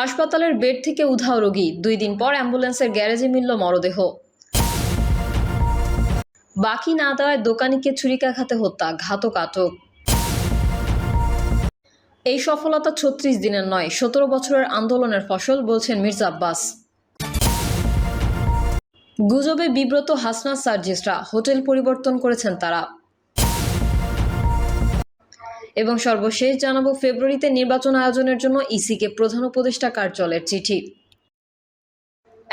হাসপাতালের বেড থেকে উধাও রোগী। দুই দিন পর অ্যাম্বুলেন্সের গ্যারেজে মিলল মরদেহ। বাকি না দেওয়ায় দোকানিকে ছুরিকাঘাতে হত্যা, ঘাতক আটক। এই সফলতা ছত্রিশ দিনের নয়, সতেরো বছরের আন্দোলনের ফসল, বলছেন মির্জা আব্বাস। গুজবে বিব্রত হাসনাত সার্জিসরা হোটেল পরিবর্তন করেছেন তারা। এবং সর্বশেষ জানাব ফেব্রুয়ারিতে নির্বাচন আয়োজনের জন্য ইসিকে প্রধান উপদেষ্টা কার্যালয়ের চিঠি।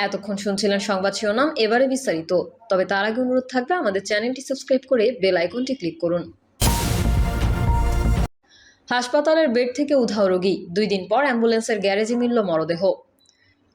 এতক্ষণ শুনছিলেন সংবাদ শিরোনাম, এবারে বিস্তারিত। তবে তার আগে অনুরোধ থাকবে আমাদের চ্যানেলটি সাবস্ক্রাইব করে বেল আইকনটি ক্লিক করুন। হাসপাতালের বেড থেকে উধাও রোগী, দুই দিন পর অ্যাম্বুলেন্সের গ্যারেজে মিলল মরদেহ।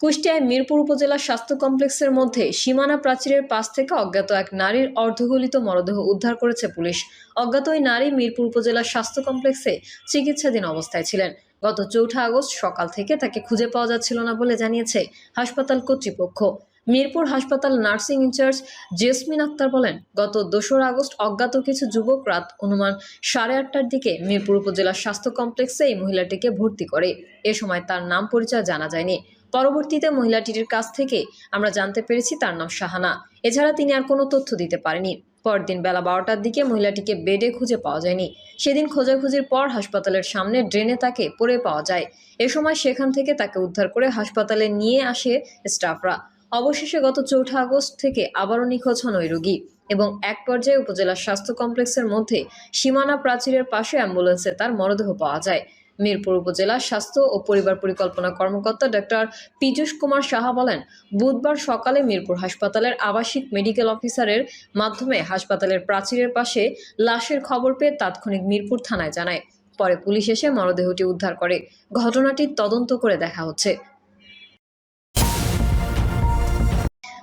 কুষ্টিয়ায় মিরপুর উপজেলা স্বাস্থ্য কমপ্লেক্সের মধ্যে সীমানা প্রাচীরের পাশ থেকে অজ্ঞাত এক নারীর অর্ধগলিত মরদেহ উদ্ধার করেছে পুলিশ। অজ্ঞাত ওই নারী মিরপুর উপজেলা স্বাস্থ্য কমপ্লেক্সে চিকিৎসাধীন অবস্থায় ছিলেন। গত চৌঠা আগস্ট সকাল থেকে তাকে খুঁজে পাওয়া যাচ্ছিল না বলে জানিয়েছে হাসপাতাল কর্তৃপক্ষ। মিরপুর হাসপাতাল নার্সিং ইনচার্জ জেসমিন আক্তার বলেন, গত দোসরা আগস্ট অজ্ঞাত কিছু যুবক রাত অনুমান সাড়ে আটটার দিকে মিরপুর উপজেলা স্বাস্থ্য কমপ্লেক্সে এই মহিলাটিকে ভর্তি করে। এ সময় তার নাম পরিচয় জানা যায়নি। পরবর্তীতে মহিলাটির কাছ থেকে আমরা জানতে পেরেছি তার নাম শাহানা। এছাড়া তিনি আর কোনো তথ্য দিতে পারেনি। পরদিন বেলা বারোটার দিকে মহিলাটিকে বেডে খুঁজে পাওয়া যায়নি। সেদিন খোঁজাখুঁজির পর হাসপাতালের সামনে ড্রেনে তাকে পড়ে পাওয়া যায়। এ সময় সেখান থেকে তাকে উদ্ধার করে হাসপাতালে নিয়ে আসে স্টাফরা। অবশেষে গত চৌঠা আগস্ট থেকে আবারও নিখোঁজ হন ওই রোগী এবং এক পর্যায়ে উপজেলা স্বাস্থ্য কমপ্লেক্সের মধ্যে সীমানা প্রাচীরের পাশে অ্যাম্বুলেন্সে তার মরদেহ পাওয়া যায়। মিরপুর উপজেলা স্বাস্থ্য ও পরিবার পরিকল্পনা কর্মকর্তা ডক্টর পীযূষ কুমার সাহা বলেন, বুধবার সকালে মিরপুর হাসপাতালের আবাসিক মেডিকেল অফিসারের মাধ্যমে হাসপাতালের প্রাচীরের পাশে লাশের খবর পেয়ে তাৎক্ষণিক মিরপুর থানায় জানায়। পরে পুলিশ এসে মরদেহটি উদ্ধার করে। ঘটনাটির তদন্ত করে দেখা হচ্ছে।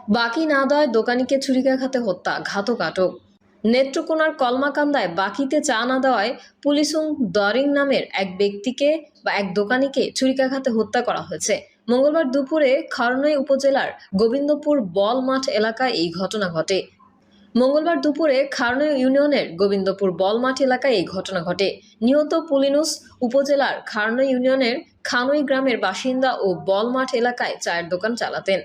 বাকি না দেওয়ায় দোকানিকে ছুরিকাঘাতে হত্যা, ঘাতক আটক। নেত্রকোনার কলমাকান্দায় বাকিতে চা না দেওয়ায় পুলিশুং দরিং নামের এক ব্যক্তিকে বা এক দোকানিকে ছুরিকাঘাতে হত্যা করা হয়েছে। মঙ্গলবার দুপুরে খরনই উপজেলার গোবিন্দপুর বল মাঠ এলাকায় এই ঘটনা ঘটে। মঙ্গলবার দুপুরে খারনই ইউনিয়নের গোবিন্দপুর বলমাঠ এলাকায় এই ঘটনা ঘটে। নিহত পুলিনুস উপজেলার খারনই ইউনিয়নের খানই গ্রামের বাসিন্দা ও বলমাঠ এলাকায় চায়ের দোকান চালাতেন।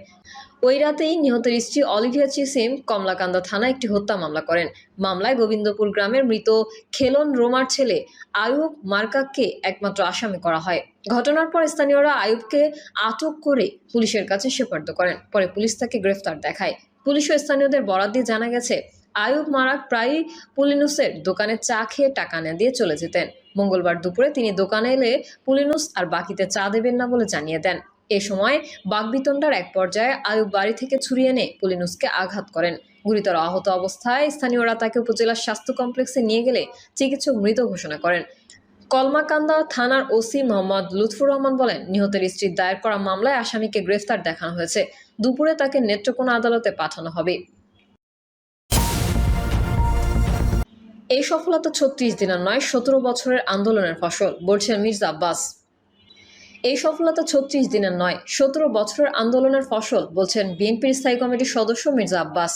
ওই রাতেই নিহতের স্ত্রী অলিভিয়া চিসিম কমলাকান্দা থানায় একটি হত্যা মামলা করেন। মামলায় গোবিন্দপুর গ্রামের মৃত খেলন রোমার ছেলে আয়ুব মার্কাককে একমাত্র আসামি করা হয়। ঘটনার পর স্থানীয়রা আয়ুবকে আটক করে পুলিশের কাছে সুপার্দ করেন। পরে পুলিশ তাকে গ্রেফতার দেখায়। পুলিশ ও স্থানীয়দের বরাদ দিয়ে জানা গেছে, আয়ুব মারাক প্রায়ই পুলিনুসের দোকানে চা খেয়ে টাকা না দিয়ে চলে যেতেন। মঙ্গলবার দুপুরে তিনি দোকানে এলে পুলিনুস আর বাকিতে চা দেবেন না বলে জানিয়ে দেন। এ সময় বাগবিতণ্ডার এক পর্যায়ে আয়ুব বাড়ি থেকে ছুরি এনে পুলিনুসকে আঘাত করেন। গুরুতর আহত অবস্থায় স্থানীয়রা তাকে উপজেলার স্বাস্থ্য কমপ্লেক্সে নিয়ে গেলে চিকিৎসক মৃত ঘোষণা করেন। কলমাকান্দা থানার ওসি মোহাম্মদ লুৎফুর রহমান বলেন, নিহতের স্ত্রীর দায়ের করা মামলায় আসামিকে গ্রেফতার দেখানো হয়েছে। দুপুরে তাকে নেত্রকোনা আদালতে পাঠানো হবে। এই সফলতা ছত্রিশ দিনের নয়, সতেরো বছরের আন্দোলনের ফসল, বলছেন মির্জা আব্বাস। এই সফলতা ছত্রিশ দিনের নয়, সতেরো বছরের আন্দোলনের ফসল, বলছেন বিএনপির স্থায়ী কমিটির সদস্য মির্জা আব্বাস।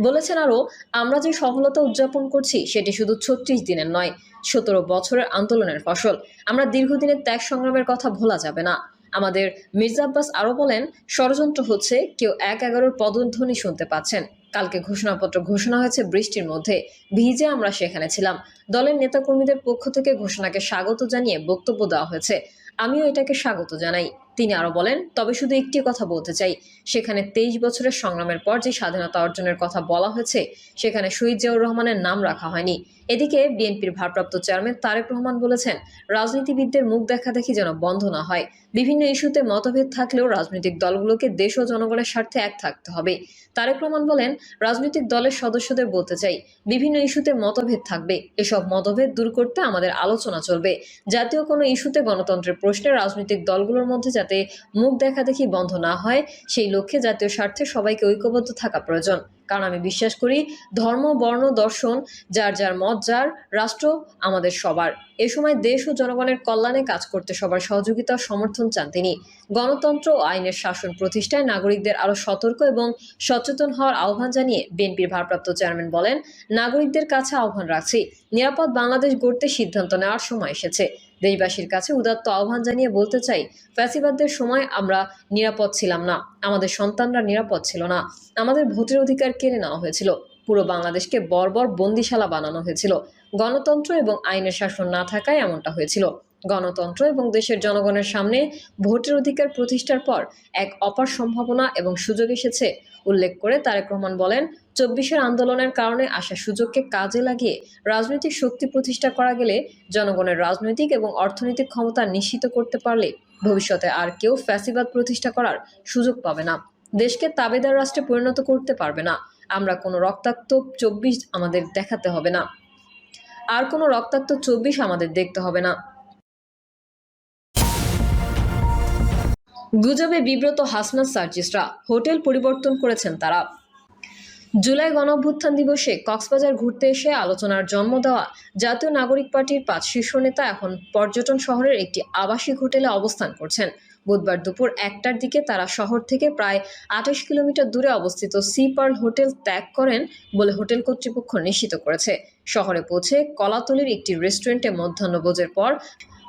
বলেছেন আরও, আমরা যে সফলতা উদযাপন করছি, সেটি শুধু ছত্রিশ দিনের নয়, সতেরো বছরের আন্দোলনের ফসল। আমরা দীর্ঘদিনের ত্যাগ সংগ্রামের কথা ভোলা যাবে না। আমাদের মির্জা আব্বাস আরও বলেন, ষড়যন্ত্র হচ্ছে, কেউ এক এগারোর পদধ্বনি শুনতে পাচ্ছেন। কালকে ঘোষণাপত্র ঘোষণা হয়েছে বৃষ্টির মধ্যে। ভিজে আমরা সেখানে ছিলাম। দলের নেতাকর্মীদের পক্ষ থেকে ঘোষণাকে স্বাগত জানিয়ে বক্তব্য দেওয়া হয়েছে। আমিও এটাকে স্বাগত জানাই। তিনি আরও বলেন, তবে শুধু একটি কথা বলতে চাই। সেখানে তেইশ বছরের সংগ্রামের পর যে স্বাধীনতা অর্জনের কথা বলা হয়েছে, সেখানে শহীদ জিয়াউর রহমানের নাম রাখা হয়নি। এদিকে বিএনপির ভারপ্রাপ্ত চেয়ারম্যান তারেক রহমান বলেছেন, রাজনীতিবিদদের মুখ দেখাদেখি যেন বন্ধ না হয়। বিভিন্ন ইস্যুতে মতভেদ থাকলেও রাজনৈতিক দলগুলোকে দেশ ও জনগণের স্বার্থে এক থাকতে হবে। তারেক রহমান বলেন, রাজনৈতিক দলের সদস্যদের বলতে চাই, বিভিন্ন ইস্যুতে মতভেদ থাকবে। এসব মতভেদ দূর করতে আমাদের আলোচনা চলবে। জাতীয় কোনো ইস্যুতে গণতন্ত্রের প্রশ্নে রাজনৈতিক দলগুলোর মধ্যে যাতে মুখ দেখাদেখি বন্ধ না হয়, সেই লক্ষ্যে জাতীয় স্বার্থে সবাইকে ঐক্যবদ্ধ থাকা প্রয়োজন। কারণ আমি বিশ্বাস করি ধর্ম, বর্ণ, দর্শন, যার যার মত, যার রাষ্ট্র আমাদের সবার। এ সময় দেশ ও জনগণের কল্যাণে কাজ করতে সবার সহযোগিতা সমর্থন চান তিনি। গণতন্ত্র ও আইনের শাসন প্রতিষ্ঠায় নাগরিকদের আরও সতর্ক এবং সচেতন হওয়ার আহ্বান জানিয়ে বিএনপির ভারপ্রাপ্ত চেয়ারম্যান বলেন, নাগরিকদের কাছে আহ্বান রাখছি। নিরাপদ বাংলাদেশ গড়তে সিদ্ধান্ত নেওয়ার সময় এসেছে। দেশবাসীর কাছে উদাত্ত আহ্বান জানিয়ে বলতে চাই, ফ্যাসিবাদদের সময় আমরা নিরাপদ ছিলাম না। আমাদের সন্তানরা নিরাপদ ছিল না। আমাদের ভোটের অধিকার কেড়ে নেওয়া হয়েছিল। পুরো বাংলাদেশকে বর্বর বন্দিশালা বানানো হয়েছিল। গণতন্ত্র এবং আইনের শাসন না থাকায় এমনটা হয়েছিল। গণতন্ত্র এবং দেশের জনগণের সামনে ভোটের অধিকার প্রতিষ্ঠার পর এক অপার সম্ভাবনা এবং সুযোগ এসেছে। উল্লেখ করে তারেক রহমান বলেন, চব্বিশের আন্দোলনের কারণে আসা সুযোগকে কাজে লাগিয়ে রাজনৈতিক শক্তি প্রতিষ্ঠা করা গেলে জনগণের রাজনৈতিক এবং অর্থনৈতিক ক্ষমতা নিশ্চিত করতে পারলে ভবিষ্যতে আর কেউ ফ্যাসিবাদ প্রতিষ্ঠা করার সুযোগ পাবে না। দেশকে তাবেদার রাষ্ট্রে পরিণত করতে পারবে না। আমরা কোনো রক্তাক্ত চব্বিশ আমাদের দেখাতে হবে না। আর কোনো রক্তাক্ত চব্বিশ আমাদের দেখতে হবে না। গুজবে বিব্রত হাসনাত সার্জিসরা হোটেল পরিবর্তন করেছেন তারা। জুলাই গণঅভ্যুত্থান দিবসে কক্সবাজার ঘুরতে এসে আলোচনার জন্ম দেওয়া জাতীয় নাগরিক পার্টির পাঁচ শীর্ষ নেতা এখন পর্যটন শহরের একটি আবাসিক হোটেলে অবস্থান করছেন। বুধবার দুপুর একটার দিকে তারা শহর থেকে প্রায় আঠাশ কিলোমিটার দূরে অবস্থিত সি পার্ল হোটেল ত্যাগ করেন বলে হোটেল কর্তৃপক্ষ নিশ্চিত করেছে। শহরে পৌঁছে কলাতলির একটি রেস্টুরেন্টে মধ্যাহ্নভোজের পর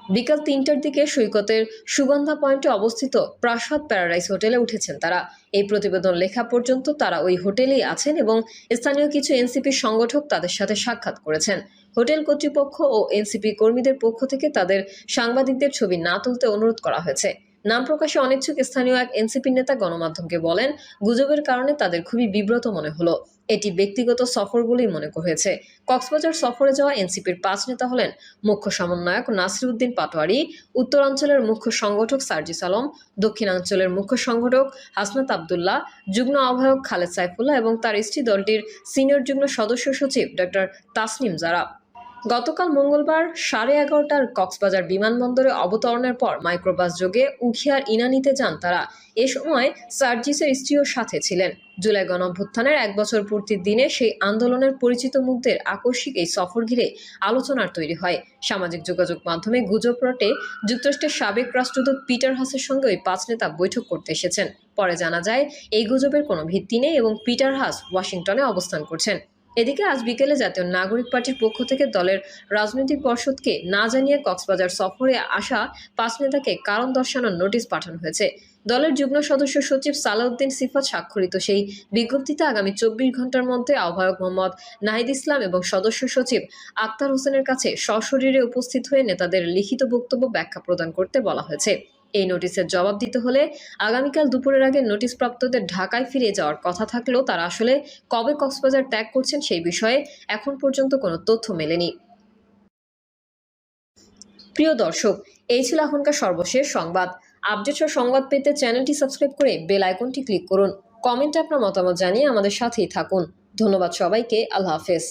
বিকাল তিনটার দিকে সৈকতের সুগন্ধা পয়েন্টে অবস্থিত প্রাসাদ প্যারাডাইস হোটেলে উঠেছেন তারা। এই প্রতিবেদন লেখা পর্যন্ত তারা ওই হোটেলেই আছেন এবং স্থানীয় কিছু এনসিপি সংগঠক তাদের সাথে সাক্ষাৎ করেছেন। হোটেল কর্তৃপক্ষ ও এনসিপি কর্মীদের পক্ষ থেকে তাদের সাংবাদিকদের ছবি না তুলতে অনুরোধ করা হয়েছে। নাম প্রকাশে অনিচ্ছুক স্থানীয় এক এনসিপি নেতা গণমাধ্যমকে বলেন, গুজবের কারণে তাদের খুবই বিব্রত মনে হলো। এটি ব্যক্তিগত সফর বলেই মনে হয়েছে। কক্সবাজার সফরে যাওয়া এনসিপির পাঁচ নেতা হলেন মুখ্য সমন্বয়ক নাসিরউদ্দিন পাটোয়ারি, উত্তরাঞ্চলের মুখ্য সংগঠক সার্জিস আলম, দক্ষিণাঞ্চলের মুখ্য সংগঠক হাসনাত আবদুল্লাহ, যুগ্ম আহ্বায়ক খালেদ সাইফুল্লাহ এবং তার স্ত্রী দলটির সিনিয়র যুগ্ম সদস্য সচিব ডক্টর তাসনিম জারা গতকাল মঙ্গলবার সাড়ে এগারোটার কক্সবাজার বিমানবন্দরে অবতরণের পর মাইক্রোবাস যোগে উখিয়ার ইনানিতে যান তারা। এ সময় সার্জিসের স্ত্রীও সাথে ছিলেন। জুলাই গণঅভ্যুত্থানের এক বছর পূর্তির দিনে সেই আন্দোলনের পরিচিত মুখদের আকস্মিক এই সফর ঘিরে আলোচনার তৈরি হয়। সামাজিক যোগাযোগ মাধ্যমে গুজব রটে যুক্তরাষ্ট্রের সাবেক রাষ্ট্রদূত পিটার হাসের সঙ্গে ওই পাঁচ নেতা বৈঠক করতে এসেছেন। পরে জানা যায়, এই গুজবের কোনো ভিত্তি নেই এবং পিটার হাস ওয়াশিংটনে অবস্থান করছেন। এদিকে আজ বিকেলে জাতীয় নাগরিক পার্টির পক্ষ থেকে দলের রাজনৈতিক পর্ষদকে না জানিয়ে কক্সবাজার সফরে আসা পাঁচ নেতাকে কারণ দর্শানোর নোটিশ পাঠানো হয়েছে। দলের যুগ্ম সদস্য সচিব সালাউদ্দিন সিফাত স্বাক্ষরিত সেই বিজ্ঞপ্তিতে আগামী চব্বিশ ঘণ্টার মধ্যে আহ্বায়ক মোহাম্মদ নাহিদ ইসলাম এবং সদস্য সচিব আক্তার হোসেনের কাছে সশরীরে উপস্থিত হয়ে নেতাদের লিখিত বক্তব্য ব্যাখ্যা প্রদান করতে বলা হয়েছে। এই নোটিশের জবাব দিতে হলে আগামীকাল দুপুরের আগে নোটিশ প্রাপ্তদের ঢাকায় ফিরে যাওয়ার কথা থাকলেও তারা আসলে কবে কক্সবাজার ত্যাগ করছেন সেই বিষয়ে এখন পর্যন্ত কোনো তথ্য মেলেনি। প্রিয় দর্শক, এই ছিল এখনকার সর্বশেষ সংবাদ। আপডেট সংবাদ পেতে চ্যানেলটি সাবস্ক্রাইব করে বেল আইকনটি ক্লিক করুন। কমেন্টে আপনার মতামত জানিয়ে আমাদের সাথেই থাকুন। ধন্যবাদ সবাইকে, আল্লাহ হাফেজ।